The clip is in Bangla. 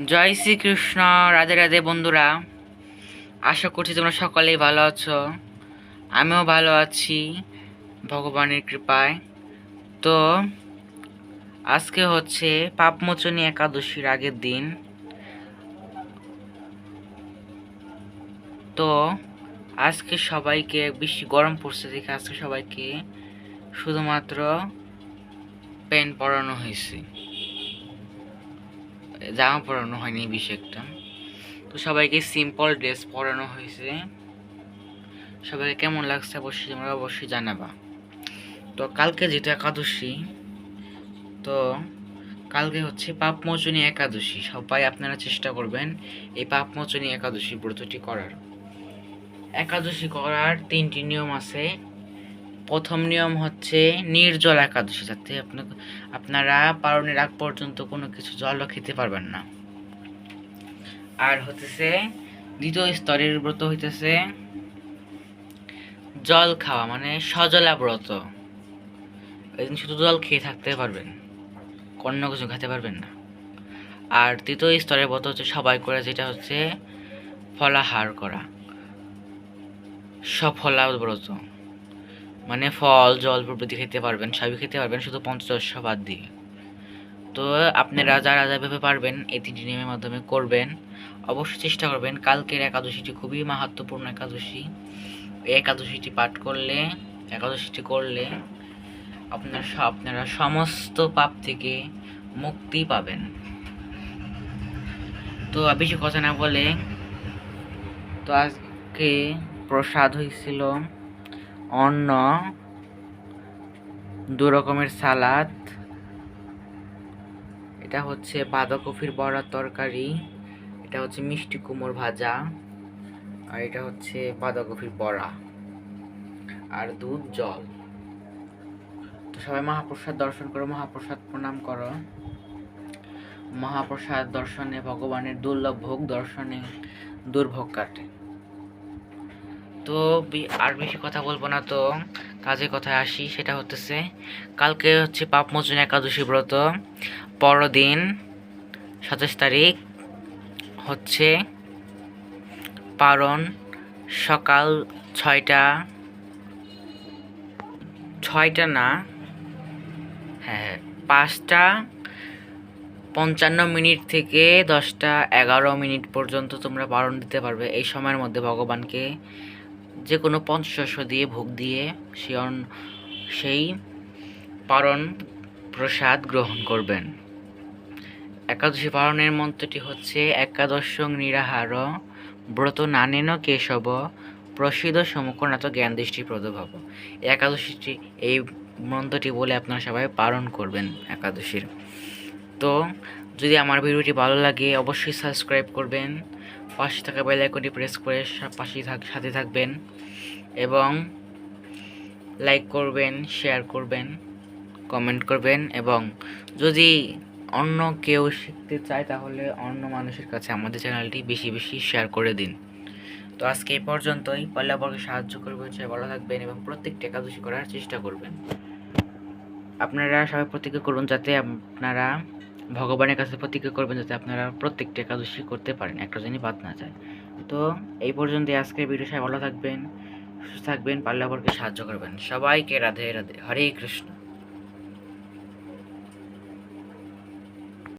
জয় শ্রীকৃষ্ণ, রাধে রাধে বন্ধুরা। আশা করছি তোমরা সকলেই ভালো আছো। আমিও ভালো আছি, ভগবানের কৃপায়। তো, আজকে হচ্ছে পাপমোচনী একাদশীর আগের দিন। তো, আজকে সবাইকে বেশি গরম পড়ছে দেখে আজকে সবাইকে শুধুমাত্র পেন পরানো হয়েছে। জামা পরানো হয়নি বেশি একটা। তো সবাইকে সিম্পল ড্রেস পরানো হয়েছে। সবাইকে কেমন লাগছে অবশ্যই তোমরা অবশ্যই জানাবা। তো কালকে যেহেতু একাদশী, তো কালকে হচ্ছে পাপমোচনী একাদশী। সবাই আপনারা চেষ্টা করবেন এই পাপমোচনী একাদশী ব্রতটি করার। একাদশী করার তিনটি নিয়ম আছে। প্রথম নিয়ম হচ্ছে নির্জল একাদশী, যাতে আপনার আপনারা পারণের আগ পর্যন্ত কোনো কিছু জলও খেতে পারবেন না। আর হতেছে, দ্বিতীয় স্তরের ব্রত হইতেছে জল খাওয়া মানে সজলা ব্রত। এদিন শুধু জল খেয়ে থাকতে পারবেন, অন্য কিছু খেতে পারবেন না। আর তৃতীয় স্তরের ব্রত হচ্ছে সবাই করে, যেটা হচ্ছে ফলাহার করা, সফলা ব্রত। মানে ফল, জল প্রভৃতি খেতে পারবেন সবই খেতে পারবেন, শুধু পঞ্চদশ বাদ দিয়ে। তো আপনারা যারা যাভাবে পারবেন, এই তিনটি নিয়মের মাধ্যমে করবেন, অবশ্যই চেষ্টা করবেন। কালকের একাদশীটি খুবই মাহাত্মপূর্ণ একাদশী। এই একাদশীটি পাঠ করলে, একাদশীটি করলে আপনার আপনারা সমস্ত পাপ থেকে মুক্তি পাবেন। তো বেশি কথা না বলে, তো আজকে প্রসাদ হয়েছিল। অন্ন, দু রকমের সালাদ, এটা হচ্ছে বাঁধাকপির বড়ার তরকারি, এটা হচ্ছে মিষ্টি কুমড় ভাজা, আর এটা হচ্ছে বাঁধাকপির বড়া, আর দুধ, জল। তো সবাই মহাপ্রসাদ দর্শন করো, মহাপ্রসাদ প্রণাম করো। মহাপ্রসাদ দর্শনে, ভগবানের দুর্লভ ভোগ দর্শনে, দুর্ভোগ কাটে। তো আর বেশি কথা বলব না তো। কাজে কথায় আসি, সেটা হতেছে, কালকে হচ্ছে পাপমোচন একাদশী ব্রত। পরদিন সাতাশ তারিখ হচ্ছে পারণ সকাল ছয়টা ছয়টা না হ্যাঁ পাঁচটা পঞ্চান্ন মিনিট থেকে দশটা এগারো মিনিট পর্যন্ত তোমরা পালন দিতে পারবে এই সময়ের মধ্যে ভগবানকে। যে কোনো পঞ্চশস্য দিয়ে ভোগ দিয়ে অন- সেই পালন প্রসাদ গ্রহণ করবেন। একাদশী পালনের মন্ত্রটি হচ্ছে, একাদশ নিরাহার ব্রত নানেন কেশব প্রসিদ্ধ সমুখনাথ জ্ঞান দৃষ্টি প্রদভাব একাদশীটি, এই মন্ত্রটি বলে আপনারা সবাই পালন করবেন একাদশীর। তো, যদি আমার ভিডিওটি ভালো লাগে, অবশ্যই সাবস্ক্রাইব করবেন। পাশে থাকা বেল আইকনটি প্রেস করে পাশেই থাক সাথে থাকবেন এবং লাইক করবেন শেয়ার করবেন কমেন্ট করবেন এবং যদি অন্য কেউ শিখতে চায় তাহলে অন্য মানুষের কাছে আমাদের চ্যানেলটি বেশি বেশি শেয়ার করে দিন। তো আজকে এই পর্যন্তই। পল্লাবর্গে সাহায্য করবে হচ্ছে ভালো থাকবেন এবং প্রত্যেকটি একাদশী করার চেষ্টা করবেন। আপনারা সবাই প্রতিজ্ঞা করুন যাতে আপনারা ভগবানের কাছে প্রতিজ্ঞা করবেন যাতে আপনারা প্রত্যেকটা একাদশী করতে পারেন, একটা জিনিস বাদ না যায়। তো এই পর্যন্ত আজকের ভিডিও। সবাই ভালো থাকবেন, সুস্থ থাকবেন পাল্লাবরকে সাহায্য করবেন। সবাইকে রাধে রাধে, হরে কৃষ্ণ।